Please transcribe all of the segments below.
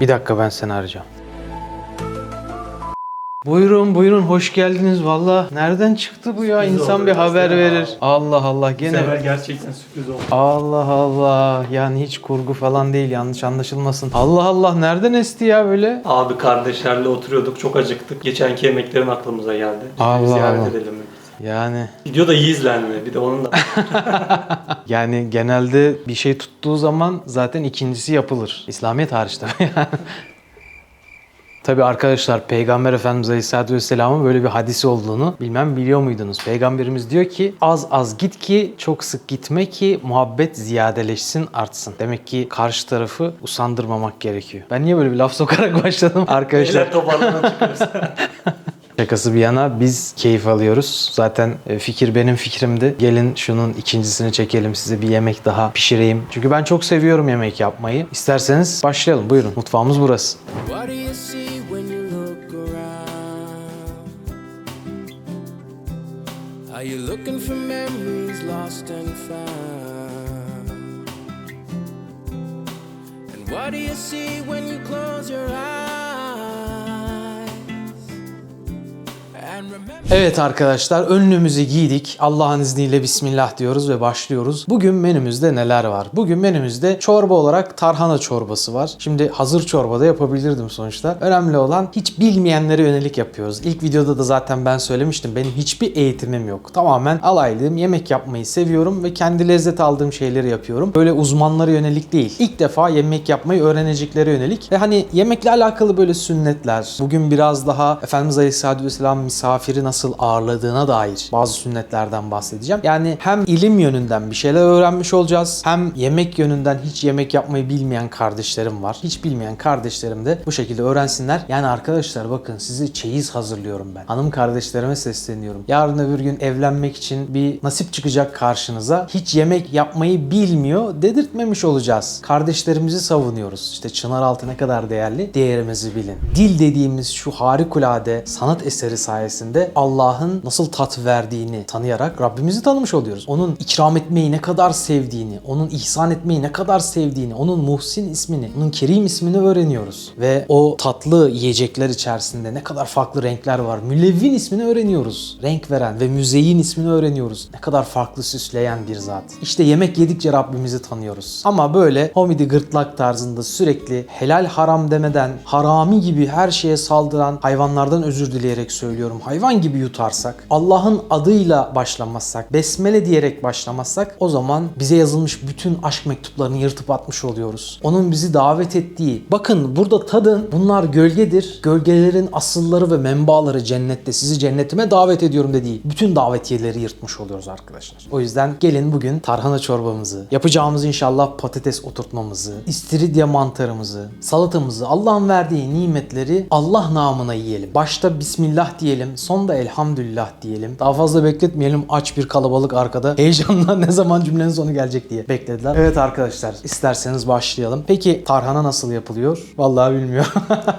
Bir dakika ben seni arayacağım. Buyurun buyurun hoş geldiniz valla. Nereden çıktı bu ya? Sürpriz İnsan oldu bir biraz haber ya. verir. Allah Allah Bu gene. sefer gerçekten sürpriz oldu. Allah Allah. Yani hiç kurgu falan değil yanlış anlaşılmasın. Allah Allah nereden esti ya böyle? Abi kardeşlerle oturuyorduk çok acıktık. Geçenki yemeklerin aklımıza geldi. Allah bir ziyaret Allah. edelim dedik. Yani Video da iyi izlendi. Bir de onun da yani genelde bir şey tuttuğu zaman zaten ikincisi yapılır. İslamiyet hariç tabii. Tabi arkadaşlar Peygamber Efendimiz Aleyhisselatü Vesselam'ın böyle bir hadisi olduğunu bilmem biliyor muydunuz? Peygamberimiz diyor ki az az git ki çok sık gitme ki muhabbet ziyadeleşsin artsın. Demek ki karşı tarafı usandırmamak gerekiyor. Ben niye böyle bir laf sokarak başladım arkadaşlar? Eller toparlanan çıkarız. Şakası bir yana biz keyif alıyoruz. Zaten e, fikir benim fikrimdi. Gelin şunun ikincisini çekelim size bir yemek daha pişireyim. Çünkü ben çok seviyorum yemek yapmayı. İsterseniz başlayalım. Buyurun. Mutfağımız burası. Are you looking for memories lost and found? And what do you see when you close your eyes? Evet arkadaşlar önlüğümüzü giydik. Allah'ın izniyle Bismillah diyoruz ve başlıyoruz. Bugün menümüzde neler var? Bugün menümüzde çorba olarak tarhana çorbası var. Şimdi hazır çorba da yapabilirdim sonuçta. Önemli olan hiç bilmeyenlere yönelik yapıyoruz. İlk videoda da zaten ben söylemiştim. Benim hiçbir eğitimim yok. Tamamen alaylıyım. Yemek yapmayı seviyorum ve kendi lezzet aldığım şeyleri yapıyorum. Böyle uzmanlara yönelik değil. İlk defa yemek yapmayı öğreneceklere yönelik. Ve hani yemekle alakalı böyle sünnetler. Bugün biraz daha Efendimiz Aleyhisselatü Vesselam misafiri nasıl ağırladığına dair bazı sünnetlerden bahsedeceğim. Yani hem ilim yönünden bir şeyler öğrenmiş olacağız. Hem yemek yönünden hiç yemek yapmayı bilmeyen kardeşlerim var. Hiç bilmeyen kardeşlerim de bu şekilde öğrensinler. Yani arkadaşlar bakın size çeyiz hazırlıyorum ben. Hanım kardeşlerime sesleniyorum. Yarın öbür gün evlenmek için bir nasip çıkacak karşınıza. Hiç yemek yapmayı bilmiyor dedirtmemiş olacağız. Kardeşlerimizi savunuyoruz. İşte Çınaraltı ne kadar değerli değerimizi bilin. Dil dediğimiz şu harikulade sanat eseri sayesinde Allah'ın nasıl tat verdiğini tanıyarak Rabbimizi tanımış oluyoruz. Onun ikram etmeyi ne kadar sevdiğini, onun ihsan etmeyi ne kadar sevdiğini, onun Muhsin ismini, onun Kerim ismini öğreniyoruz. Ve o tatlı yiyecekler içerisinde ne kadar farklı renkler var. Mülevvin ismini öğreniyoruz. Renk veren ve müzeyin ismini öğreniyoruz. Ne kadar farklı süsleyen bir zat. İşte yemek yedikçe Rabbimizi tanıyoruz. Ama böyle homidi gırtlak tarzında sürekli helal haram demeden harami gibi her şeye saldıran hayvanlardan özür dileyerek söylüyorum. Hayvan gibi yutarsak, Allah'ın adıyla başlamazsak, besmele diyerek başlamazsak o zaman bize yazılmış bütün aşk mektuplarını yırtıp atmış oluyoruz. Onun bizi davet ettiği, bakın burada tadın bunlar gölgedir. Gölgelerin asılları ve menbaları cennette. Sizi cennetime davet ediyorum dediği bütün davetiyeleri yırtmış oluyoruz arkadaşlar. O yüzden gelin bugün tarhana çorbamızı, yapacağımız inşallah patates oturtmamızı, istiridye mantarımızı, salatamızı, Allah'ın verdiği nimetleri Allah namına yiyelim. Başta Bismillah diyelim, sonda Elhamdülillah diyelim. Daha fazla bekletmeyelim aç bir kalabalık arkada. Heyecandan ne zaman cümlenin sonu gelecek diye beklediler. Evet arkadaşlar isterseniz başlayalım. Peki tarhana nasıl yapılıyor? Vallahi bilmiyorum.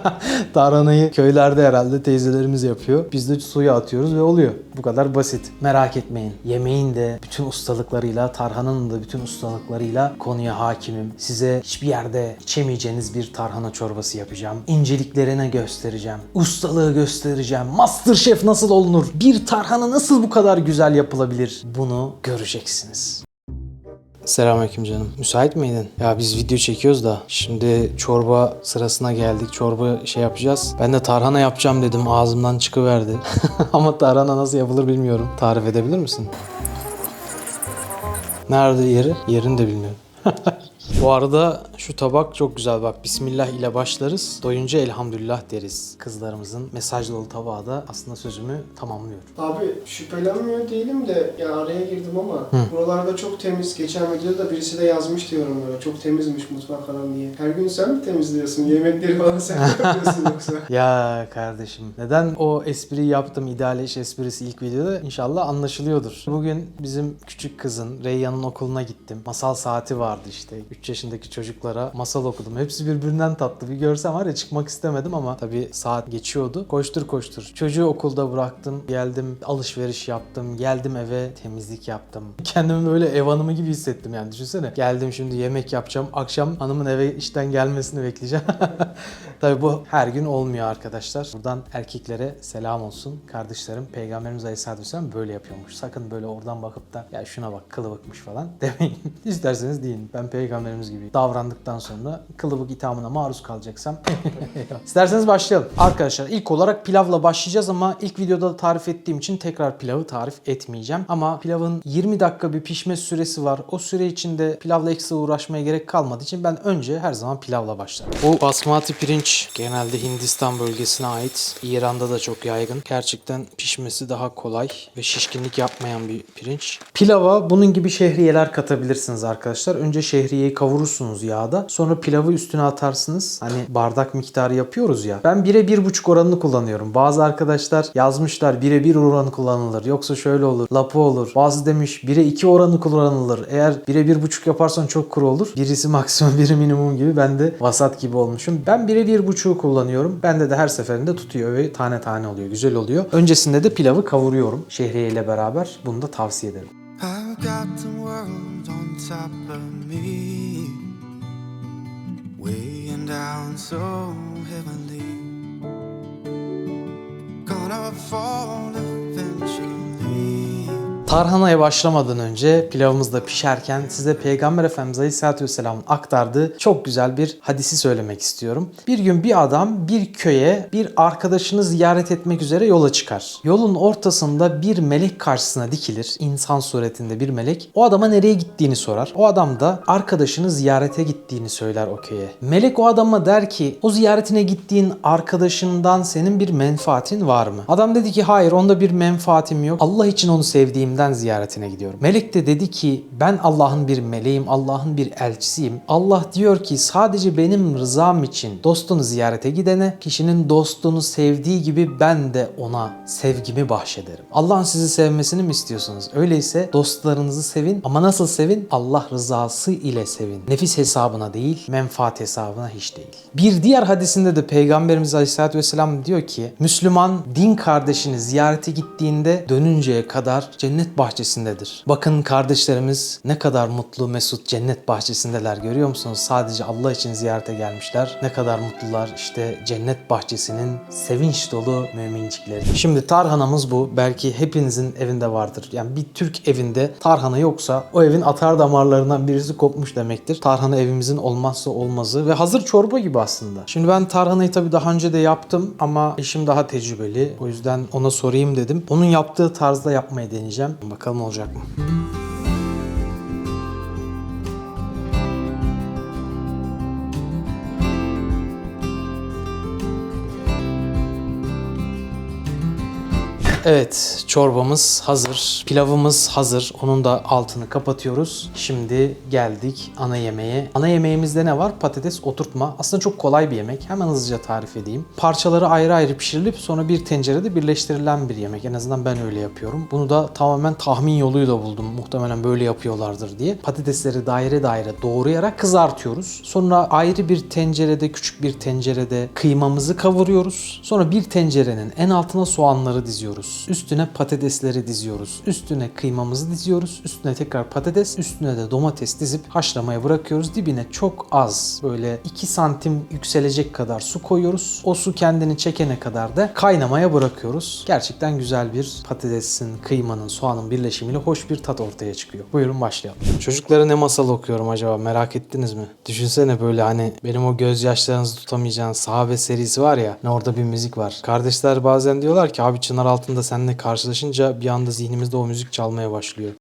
Tarhanayı köylerde herhalde teyzelerimiz yapıyor. Biz de suya atıyoruz ve oluyor. Bu kadar basit. Merak etmeyin. Yemeğin de bütün ustalıklarıyla, tarhananın da bütün ustalıklarıyla konuya hakimim. Size hiçbir yerde içemeyeceğiniz bir tarhana çorbası yapacağım. İnceliklerine göstereceğim. Ustalığı göstereceğim. Masterchef nasıl olunur? Bir tarhana nasıl bu kadar güzel yapılabilir? Bunu göreceksiniz. Selamünaleyküm canım. Müsait miydin? Ya biz video çekiyoruz da şimdi çorba sırasına geldik. Çorba şey yapacağız. Ben de tarhana yapacağım dedim. Ağzımdan çıkıverdi. Ama tarhana nasıl yapılır bilmiyorum. Tarif edebilir misin? Nerede yeri? Yerini de bilmiyorum. Bu arada şu tabak çok güzel bak. Bismillah ile başlarız. Doyunca elhamdülillah deriz. Kızlarımızın mesaj dolu tabağı da aslında sözümü tamamlıyor. Abi şüphelenmiyor değilim de ya araya girdim ama buralarda çok temiz. Geçen videoda birisi de yazmış diyorum böyle çok temizmiş mutfak falan diye. Her gün sen mi temizliyorsun? Yemekleri falan sen mi yapıyorsun yoksa? Ya kardeşim neden o espriyi yaptım idealeş esprisi ilk videoda inşallah anlaşılıyordur. Bugün bizim küçük kızın Reyyan'ın okuluna gittim. Masal saati vardı işte 3 yaşındaki çocukların çocuklara masal okudum. Hepsi birbirinden tatlı. Bir görsem var ya çıkmak istemedim ama tabii saat geçiyordu. Koştur koştur. Çocuğu okulda bıraktım. Geldim alışveriş yaptım. Geldim eve temizlik yaptım. Kendimi böyle ev hanımı gibi hissettim yani düşünsene. Geldim şimdi yemek yapacağım. Akşam hanımın eve işten gelmesini bekleyeceğim. Tabii bu her gün olmuyor arkadaşlar. Buradan erkeklere selam olsun. Kardeşlerim Peygamberimiz Aleyhisselatü Vesselam böyle yapıyormuş. Sakın böyle oradan bakıp da ya şuna bak kılıbıkmış falan demeyin. İsterseniz deyin. Ben peygamberimiz gibi davrandıktan sonra kılıbık ithamına maruz kalacaksam. İsterseniz başlayalım. Arkadaşlar ilk olarak pilavla başlayacağız ama ilk videoda da tarif ettiğim için tekrar pilavı tarif etmeyeceğim. Ama pilavın 20 dakika bir pişme süresi var. O süre içinde pilavla ekstra uğraşmaya gerek kalmadığı için ben önce her zaman pilavla başlarım. Bu basmati pirinç genelde Hindistan bölgesine ait. İran'da da çok yaygın. Gerçekten pişmesi daha kolay ve şişkinlik yapmayan bir pirinç. Pilava bunun gibi şehriyeler katabilirsiniz arkadaşlar. Önce şehriyeyi kavurursunuz yağda. Sonra pilavı üstüne atarsınız. Hani bardak miktarı yapıyoruz ya. Ben 1'e 1,5 oranını kullanıyorum. Bazı arkadaşlar yazmışlar 1'e 1 oranı kullanılır. Yoksa şöyle olur. Lapı olur. Bazı demiş 1'e 2 oranı kullanılır. Eğer 1'e 1,5 yaparsan çok kuru olur. Birisi maksimum biri minimum gibi. Ben de vasat gibi olmuşum. Ben 1'e 1,5'u kullanıyorum. Bende de her seferinde tutuyor ve tane tane oluyor. Güzel oluyor. Öncesinde de pilavı kavuruyorum. Şehriye ile beraber. Bunu da tavsiye ederim. I've got the world on top of me, weighing down so heavily. Gonna fall eventually. Tarhanaya başlamadan önce pilavımız da pişerken size Peygamber Efendimiz Aleyhisselatü Vesselam'ın aktardığı çok güzel bir hadisi söylemek istiyorum. Bir gün bir adam bir köye bir arkadaşını ziyaret etmek üzere yola çıkar. Yolun ortasında bir melek karşısına dikilir. İnsan suretinde bir melek. O adama nereye gittiğini sorar. O adam da arkadaşını ziyarete gittiğini söyler o köye. Melek o adama der ki o ziyaretine gittiğin arkadaşından senin bir menfaatin var mı? Adam dedi ki hayır onda bir menfaatim yok. Allah için onu sevdiğimden ziyaretine gidiyorum. Melek de dedi ki ben Allah'ın bir meleğim, Allah'ın bir elçisiyim. Allah diyor ki sadece benim rızam için dostunu ziyarete gidene kişinin dostunu sevdiği gibi ben de ona sevgimi bahşederim. Allah'ın sizi sevmesini mi istiyorsunuz? Öyleyse dostlarınızı sevin ama nasıl sevin? Allah rızası ile sevin. Nefis hesabına değil, menfaat hesabına hiç değil. Bir diğer hadisinde de Peygamberimiz Aleyhisselatü Vesselam diyor ki Müslüman din kardeşini ziyarete gittiğinde dönünceye kadar cennet bahçesindedir. Bakın kardeşlerimiz ne kadar mutlu mesut cennet bahçesindeler görüyor musunuz? Sadece Allah için ziyarete gelmişler. Ne kadar mutlular işte cennet bahçesinin sevinç dolu mümincikleri. Şimdi tarhanamız bu. Belki hepinizin evinde vardır. Yani bir Türk evinde tarhana yoksa o evin atar damarlarından birisi kopmuş demektir. Tarhana evimizin olmazsa olmazı ve hazır çorba gibi aslında. Şimdi ben tarhanayı tabii daha önce de yaptım ama eşim daha tecrübeli. O yüzden ona sorayım dedim. Onun yaptığı tarzda yapmayı deneyeceğim. Bakalım olacak mı? Evet, çorbamız hazır. Pilavımız hazır. Onun da altını kapatıyoruz. Şimdi geldik ana yemeğe. Ana yemeğimizde ne var? Patates oturtma. Aslında çok kolay bir yemek. Hemen hızlıca tarif edeyim. Parçaları ayrı ayrı pişirilip sonra bir tencerede birleştirilen bir yemek. En azından ben öyle yapıyorum. Bunu da tamamen tahmin yoluyla buldum. Muhtemelen böyle yapıyorlardır diye. Patatesleri daire daire doğrayarak kızartıyoruz. Sonra ayrı bir tencerede, küçük bir tencerede kıymamızı kavuruyoruz. Sonra bir tencerenin en altına soğanları diziyoruz. Üstüne patatesleri diziyoruz. Üstüne kıymamızı diziyoruz. Üstüne tekrar patates, üstüne de domates dizip haşlamaya bırakıyoruz. Dibine çok az böyle 2 santim yükselecek kadar su koyuyoruz. O su kendini çekene kadar da kaynamaya bırakıyoruz. Gerçekten güzel bir patatesin, kıymanın, soğanın birleşimiyle hoş bir tat ortaya çıkıyor. Buyurun başlayalım. Çocuklara ne masal okuyorum acaba merak ettiniz mi? Düşünsene böyle hani benim o gözyaşlarınızı tutamayacağın sahabe serisi var ya. hani orada bir müzik var. Kardeşler bazen diyorlar ki abi çınar altında seninle karşılaşınca bir anda zihnimizde o müzik çalmaya başlıyor.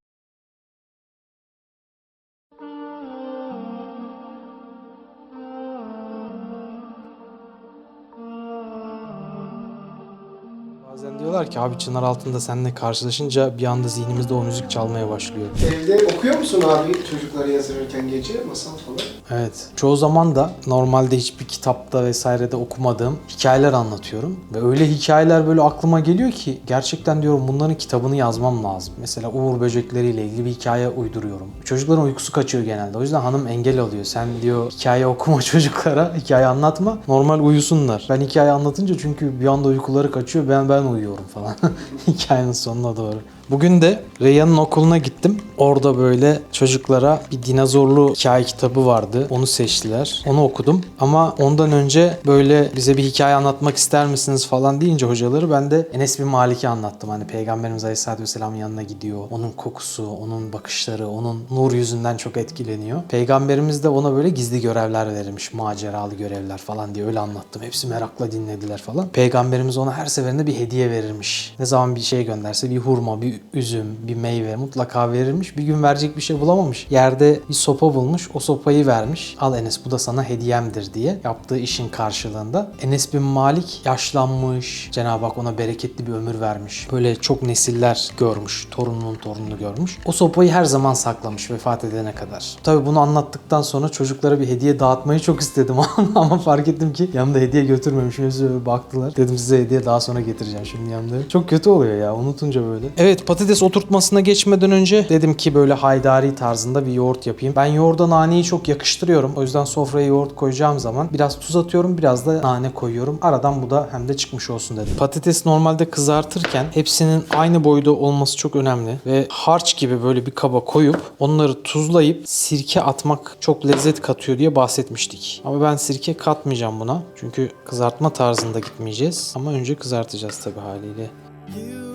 Diyorlar ki abi çınar altında seninle karşılaşınca bir anda zihnimizde o müzik çalmaya başlıyor. Evde okuyor musun abi çocukları yazdırırken gece masal falan? Evet. Çoğu zaman da normalde hiçbir kitapta vesairede okumadığım hikayeler anlatıyorum. Ve öyle hikayeler böyle aklıma geliyor ki gerçekten diyorum bunların kitabını yazmam lazım. Mesela Uğur böcekleriyle ilgili bir hikaye uyduruyorum. Çocukların uykusu kaçıyor genelde. O yüzden hanım engel alıyor. Sen diyor hikaye okuma çocuklara, hikaye anlatma. Normal uyusunlar. Ben hikaye anlatınca çünkü bir anda uykuları kaçıyor. Ben ben uyuyorum falan. Hikayenin sonuna doğru. Bugün de Reyhan'ın okuluna gittim. Orada böyle çocuklara bir dinozorlu hikaye kitabı vardı. Onu seçtiler. Onu okudum. Ama ondan önce böyle bize bir hikaye anlatmak ister misiniz falan deyince hocaları ben de Enes bin Malik'i anlattım. Hani Peygamberimiz Aleyhisselatü Vesselam'ın yanına gidiyor. Onun kokusu, onun bakışları, onun nur yüzünden çok etkileniyor. Peygamberimiz de ona böyle gizli görevler verilmiş. Maceralı görevler falan diye öyle anlattım. Hepsi merakla dinlediler falan. Peygamberimiz ona her seferinde bir hediye verirmiş. Ne zaman bir şey gönderse bir hurma, bir üzüm, bir meyve mutlaka verirmiş. Bir gün verecek bir şey bulamamış. Yerde bir sopa bulmuş. O sopayı vermiş. Al Enes bu da sana hediyemdir diye. Yaptığı işin karşılığında. Enes bin Malik yaşlanmış. Cenab-ı Hak ona bereketli bir ömür vermiş. Böyle çok nesiller görmüş. Torununun torununu görmüş. O sopayı her zaman saklamış vefat edene kadar. Tabii bunu anlattıktan sonra çocuklara bir hediye dağıtmayı çok istedim ama fark ettim ki yanımda hediye götürmemişim. Hepsi böyle baktılar. Dedim size hediye daha sonra getireceğim şimdi yanımda. Çok kötü oluyor ya unutunca böyle. Evet patates oturtmasına geçmeden önce dedim ki böyle haydari tarzında bir yoğurt yapayım. Ben yoğurda naneyi çok yakıştırıyorum. O yüzden sofraya yoğurt koyacağım zaman biraz tuz atıyorum biraz da nane koyuyorum. Aradan bu da hem de çıkmış olsun dedim. Patates normalde kızartırken hepsinin aynı boyda olması çok önemli ve harç gibi böyle bir kaba koyup onları tuzlayıp sirke atmak çok lezzet katıyor diye bahsetmiştik. Ama ben sirke katmayacağım buna. Çünkü kızartma tarzında gitmeyeceğiz. Ama önce kızartacağız tabii haliyle. You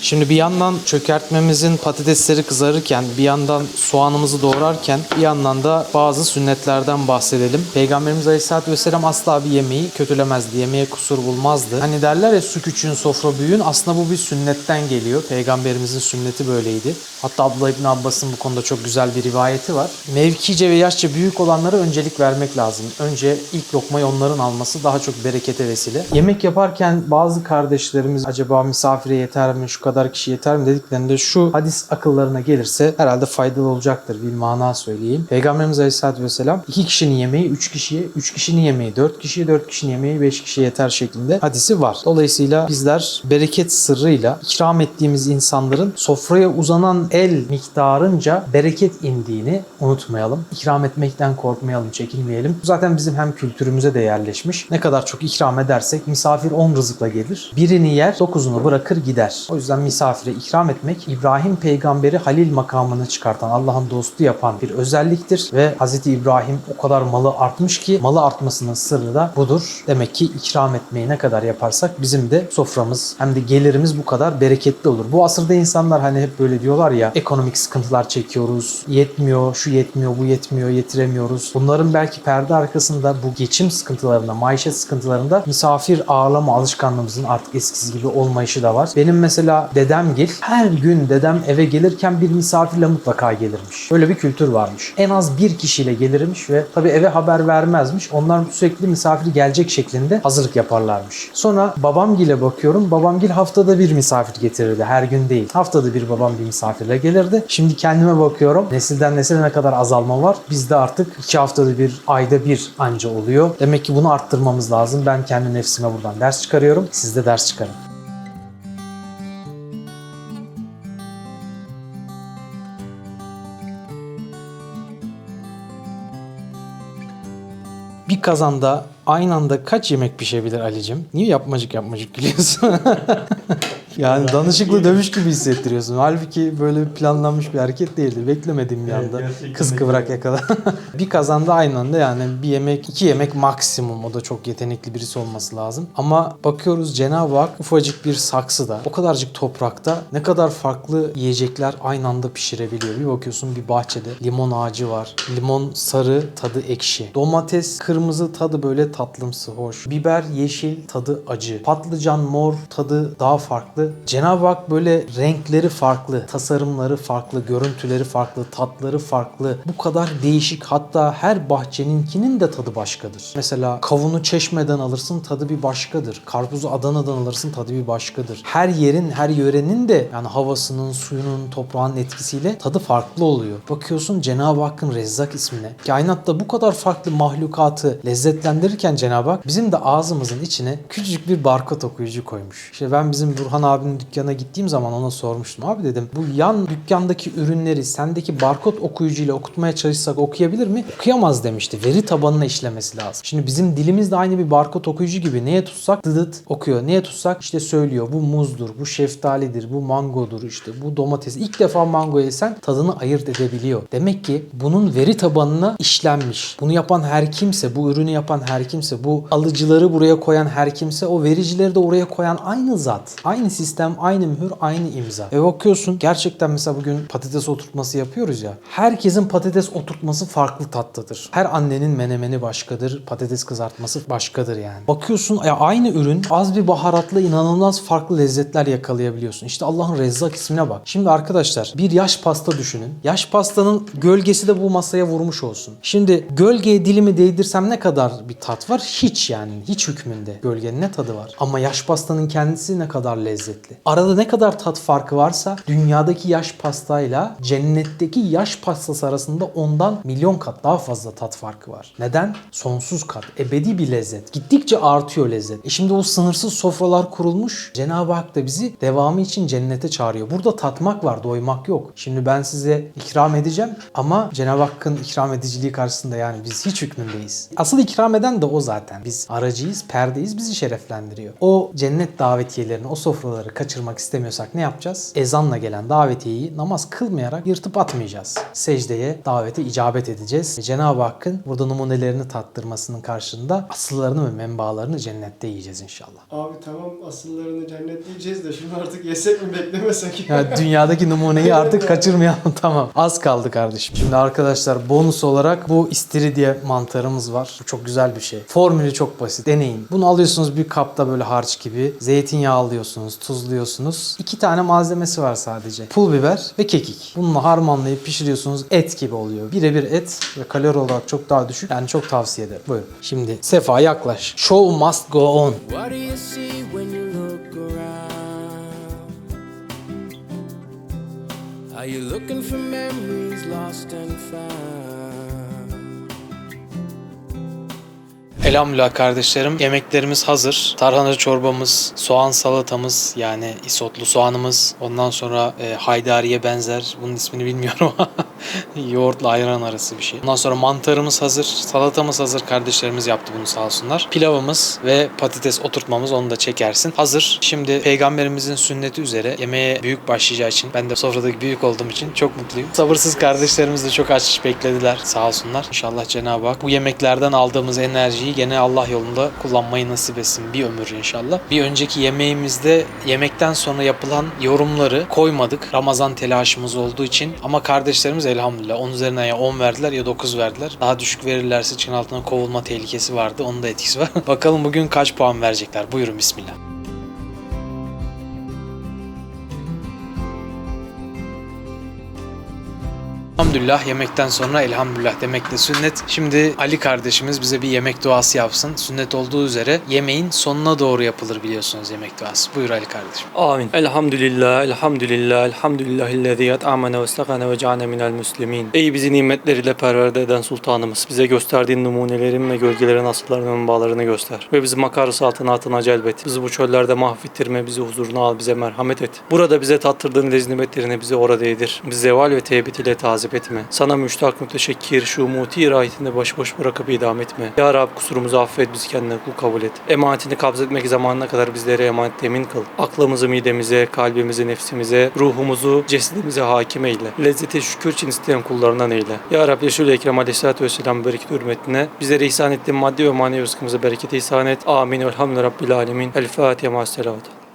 Şimdi bir yandan çökertmemizin patatesleri kızarırken, bir yandan soğanımızı doğrarken, bir yandan da bazı sünnetlerden bahsedelim. Peygamberimiz Aleyhisselatü Vesselam asla bir yemeği kötülemezdi, yemeğe kusur bulmazdı. Hani derler ya su küçüğün sofra büyüğün, aslında bu bir sünnetten geliyor. Peygamberimizin sünneti böyleydi. Hatta Abdullah İbni Abbas'ın bu konuda çok güzel bir rivayeti var. Mevkice ve yaşça büyük olanlara öncelik vermek lazım. Önce ilk lokmayı onların alması daha çok berekete vesile. Yemek yaparken bazı kardeşlerimiz acaba misafire yeter mi, şu kadar kişi yeter mi dediklerinde şu hadis akıllarına gelirse herhalde faydalı olacaktır. Bir mana söyleyeyim. Peygamberimiz Aleyhisselatü Vesselam iki kişinin yemeği üç kişiye, üç kişinin yemeği dört kişiye, dört kişinin yemeği beş kişiye yeter şeklinde hadisi var. Dolayısıyla bizler bereket sırrıyla ikram ettiğimiz insanların sofraya uzanan el miktarınca bereket indiğini unutmayalım. İkram etmekten korkmayalım, çekinmeyelim. Bu zaten bizim hem kültürümüze de yerleşmiş. Ne kadar çok ikram edersek misafir on rızıkla gelir. Birini yer, dokuzunu bırakır gider. O yüzden misafire ikram etmek İbrahim peygamberi Halil makamını çıkartan, Allah'ın dostu yapan bir özelliktir ve Hz. İbrahim o kadar malı artmış ki malı artmasının sırrı da budur. Demek ki ikram etmeyi ne kadar yaparsak bizim de soframız hem de gelirimiz bu kadar bereketli olur. Bu asırda insanlar hani hep böyle diyorlar ya ekonomik sıkıntılar çekiyoruz, yetmiyor, şu yetmiyor, bu yetmiyor, yetiremiyoruz. Bunların belki perde arkasında bu geçim sıkıntılarında, maişet sıkıntılarında misafir ağırlama alışkanlığımızın artık eskisi gibi olmayışı da var. Benim mesela dedemgil her gün dedem eve gelirken bir misafirle mutlaka gelirmiş. Öyle bir kültür varmış. En az bir kişiyle gelirmiş ve tabii eve haber vermezmiş. Onlar sürekli misafir gelecek şeklinde hazırlık yaparlarmış. Sonra babamgile bakıyorum. Babamgil haftada bir misafir getirirdi. Her gün değil. Haftada bir babam bir misafirle gelirdi. Şimdi kendime bakıyorum. Nesilden nesile ne kadar azalma var. Bizde artık iki haftada bir, ayda bir anca oluyor. Demek ki bunu arttırmamız lazım. Ben kendi nefsime buradan ders çıkarıyorum. Siz de ders çıkarın. Kazanda aynı anda kaç yemek pişebilir Ali'cim? Niye yapmacık yapmacık gülüyorsun? yani danışıklı dövüş gibi hissettiriyorsun. Halbuki böyle planlanmış bir hareket değildi. Beklemediğim bir Evet, anda. gerçekten Kız kıvrak yakala. bir kazanda aynı anda yani bir yemek, iki yemek maksimum. O da çok yetenekli birisi olması lazım. Ama bakıyoruz Cenab-ı Hak ufacık bir saksıda, o kadarcık toprakta ne kadar farklı yiyecekler aynı anda pişirebiliyor. Bir bakıyorsun bir bahçede limon ağacı var. Limon sarı, tadı ekşi. Domates kırmızı, tadı böyle tatlımsı, hoş. Biber yeşil, tadı acı. Patlıcan mor, tadı daha farklı. Farklı. Cenab-ı Hak böyle renkleri farklı, tasarımları farklı, görüntüleri farklı, tatları farklı. Bu kadar değişik hatta her bahçeninkinin de tadı başkadır. Mesela kavunu çeşmeden alırsın tadı bir başkadır. Karpuzu Adana'dan alırsın tadı bir başkadır. Her yerin, her yörenin de yani havasının, suyunun, toprağın etkisiyle tadı farklı oluyor. Bakıyorsun Cenab-ı Hakk'ın Rezzak ismine. Kainatta bu kadar farklı mahlukatı lezzetlendirirken Cenab-ı Hak bizim de ağzımızın içine küçücük bir barkod okuyucu koymuş. İşte ben bizim Burhan abinin dükkana gittiğim zaman ona sormuştum. Abi dedim bu yan dükkandaki ürünleri sendeki barkod okuyucuyla okutmaya çalışsak okuyabilir mi? Okuyamaz demişti. Veri tabanına işlemesi lazım. Şimdi bizim dilimiz de aynı bir barkod okuyucu gibi. Neye tutsak dıdıt okuyor. Neye tutsak işte söylüyor. Bu muzdur, bu şeftalidir, bu mangodur işte bu domates. İlk defa mango yesen tadını ayırt edebiliyor. Demek ki bunun veri tabanına işlenmiş. Bunu yapan her kimse, bu ürünü yapan her kimse, bu alıcıları buraya koyan her kimse, o vericileri de oraya koyan aynı zat. Aynı sistem, aynı mühür, aynı imza. E bakıyorsun gerçekten mesela bugün patates oturtması yapıyoruz ya. Herkesin patates oturtması farklı tattadır. Her annenin menemeni başkadır, patates kızartması başkadır yani. Bakıyorsun ya aynı ürün az bir baharatla inanılmaz farklı lezzetler yakalayabiliyorsun. İşte Allah'ın Rezzak ismine bak. Şimdi arkadaşlar bir yaş pasta düşünün. Yaş pastanın gölgesi de bu masaya vurmuş olsun. Şimdi gölgeye dilimi değdirsem ne kadar bir tat var? Hiç yani. Hiç hükmünde. Gölgenin ne tadı var? Ama yaş pastanın kendisi ne kadar lezzetli. Arada ne kadar tat farkı varsa dünyadaki yaş pastayla cennetteki yaş pastası arasında ondan milyon kat daha fazla tat farkı var. Neden? Sonsuz kat. Ebedi bir lezzet. Gittikçe artıyor lezzet. E şimdi o sınırsız sofralar kurulmuş. Cenab-ı Hak da bizi devamı için cennete çağırıyor. Burada tatmak var, doymak yok. Şimdi ben size ikram edeceğim ama Cenab-ı Hakk'ın ikram ediciliği karşısında yani biz hiç hükmündeyiz. Asıl ikram eden de o zaten. Biz aracıyız, perdeyiz, bizi şereflendiriyor. O cennet davetiyelerini, o sofraları kaçırmak istemiyorsak ne yapacağız? Ezanla gelen davetiyeyi namaz kılmayarak yırtıp atmayacağız. Secdeye, davete icabet edeceğiz. Cenab-ı Hakk'ın burada numunelerini tattırmasının karşında asıllarını ve menbaalarını cennette yiyeceğiz inşallah. Abi tamam asıllarını cennetleyeceğiz de şimdi artık yesek mi beklemesek? Ya dünyadaki numuneyi artık kaçırmayalım tamam. Az kaldı kardeşim. Şimdi arkadaşlar bonus olarak bu istiridye mantarımız var. Bu çok güzel bir şey. Formülü çok basit. Deneyin. Bunu alıyorsunuz bir kapta böyle harç gibi. Zeytinyağı alıyorsunuz, tuzluyorsunuz. İki tane malzemesi var sadece. Pul biber ve kekik. Bununla harmanlayıp pişiriyorsunuz. Et gibi oluyor. Birebir et ve kalori olarak çok daha düşük. Yani çok tavsiye ederim. Buyurun. Şimdi Sefa yaklaş. Show must go on. What do you see when you look around? Are you looking for memories lost and found? Elhamdülillah kardeşlerim. Yemeklerimiz hazır. Tarhana çorbamız, soğan salatamız yani isotlu soğanımız. Ondan sonra e, haydariye benzer. Bunun ismini bilmiyorum ama yoğurtla ayran arası bir şey. Ondan sonra mantarımız hazır. Salatamız hazır. Kardeşlerimiz yaptı bunu sağ olsunlar. Pilavımız ve patates oturtmamız onu da çekersin. Hazır. Şimdi peygamberimizin sünneti üzere yemeğe büyük başlayacağı için ben de sofradaki büyük olduğum için çok mutluyum. Sabırsız kardeşlerimiz de çok aç beklediler sağ olsunlar. İnşallah Cenab-ı Hak bu yemeklerden aldığımız enerjiyi gene Allah yolunda kullanmayı nasip etsin bir ömür inşallah. Bir önceki yemeğimizde yemekten sonra yapılan yorumları koymadık. Ramazan telaşımız olduğu için ama kardeşlerimiz elhamdülillah 10 üzerinden ya 10 verdiler ya 9 verdiler. Daha düşük verirlerse çın altına kovulma tehlikesi vardı. Onun da etkisi var. Bakalım bugün kaç puan verecekler. Buyurun bismillah. Elhamdülillah yemekten sonra elhamdülillah demek de sünnet. Şimdi Ali kardeşimiz bize bir yemek duası yapsın. Sünnet olduğu üzere yemeğin sonuna doğru yapılır biliyorsunuz yemek duası. Buyur Ali kardeşim. Amin. Elhamdülillah, elhamdülillah, elhamdülillahillezî yet'amene ve stakane ve ceane minel müslimin. Ey bizi nimetleriyle perverde eden sultanımız. Bize gösterdiğin numunelerin ve gölgelerin asıllarının menbaalarını göster. Ve bizi makar saltanatına celbet. Bizi bu çöllerde mahvettirme, bizi huzuruna al, bize merhamet et. Burada bize tattırdığın lez nimetlerini bize orada yedir. Bizi zeval ve tebit ile tazip etme. Sana müştak müteşekkir, şu muti irayetinde başıboş bırakıp idam etme. Ya Rab kusurumuzu affet, bizi kendine kul kabul et. Emanetini kabz etmek zamanına kadar bizlere emanet emin kıl. Aklımızı midemize, kalbimizi nefsimize, ruhumuzu cesedimize hakim eyle. Lezzeti şükür için isteyen kullarından eyle. Ya Rab Resul-i Ekrem Aleyhisselatü Vesselam bereket hürmetine bizlere ihsan ettiğin maddi ve manevi rızkımıza bereket ihsan et. Amin. Elhamdülillah Rabbil Alemin. El Fatiha. Ma'as-salavat.